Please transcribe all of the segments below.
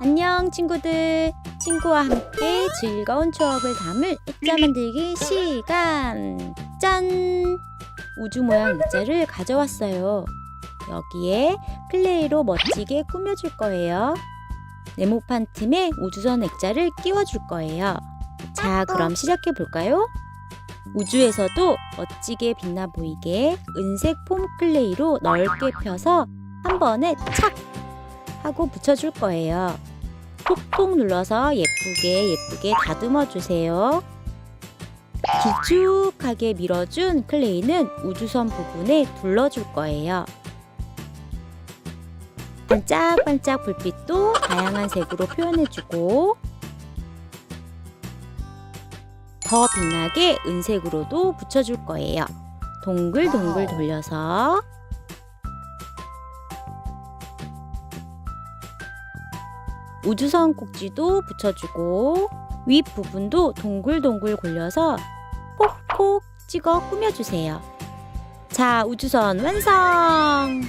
안녕 친구들. 친구와 함께 즐거운 추억을 담을 액자 만들기 시간. 짠! 우주 모양 액자를 가져왔어요. 여기에 클레이로 멋지게 꾸며줄 거예요. 네모판 틈에 우주선 액자를 끼워줄 거예요. 자 그럼 시작해 볼까요? 우주에서도 멋지게 빛나 보이게 은색 폼 클레이로 넓게 펴서 한 번에 착 하고 붙여줄 거예요. 톡톡 눌러서 예쁘게 예쁘게 다듬어 주세요. 길쭉하게 밀어준 클레이는 우주선 부분에 둘러줄 거예요. 반짝반짝 불빛도 다양한 색으로 표현해주고 더 빛나게 은색으로도 붙여줄 거예요. 동글동글 돌려서 우주선 꼭지도 붙여주고 윗부분도 동글동글 골려서 콕콕 찍어 꾸며주세요. 자, 우주선 완성!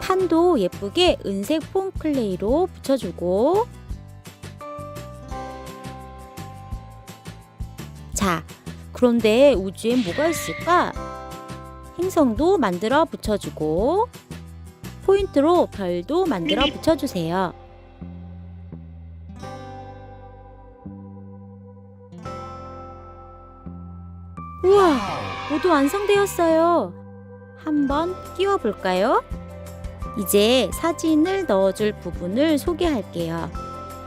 판도 예쁘게 은색 폼 클레이로 붙여주고 자, 그런데 우주엔 뭐가 있을까? 행성도 만들어 붙여주고 포인트로 별도 만들어 붙여주세요. 우와, 모두 완성되었어요. 한번 끼워 볼까요? 이제 사진을 넣어줄 부분을 소개할게요.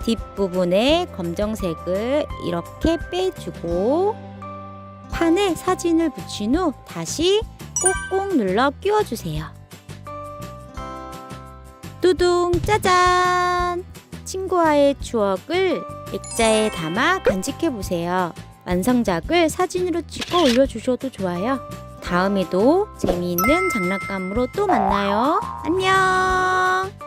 뒷부분에 검정색을 이렇게 빼주고 판에 사진을 붙인 후 다시 꼭꼭 눌러 끼워주세요. 뚜둥 짜잔! 친구와의 추억을 액자에 담아 간직해 보세요. 완성작을 사진으로 찍어 올려주셔도 좋아요. 다음에도 재미있는 장난감으로 또 만나요. 안녕!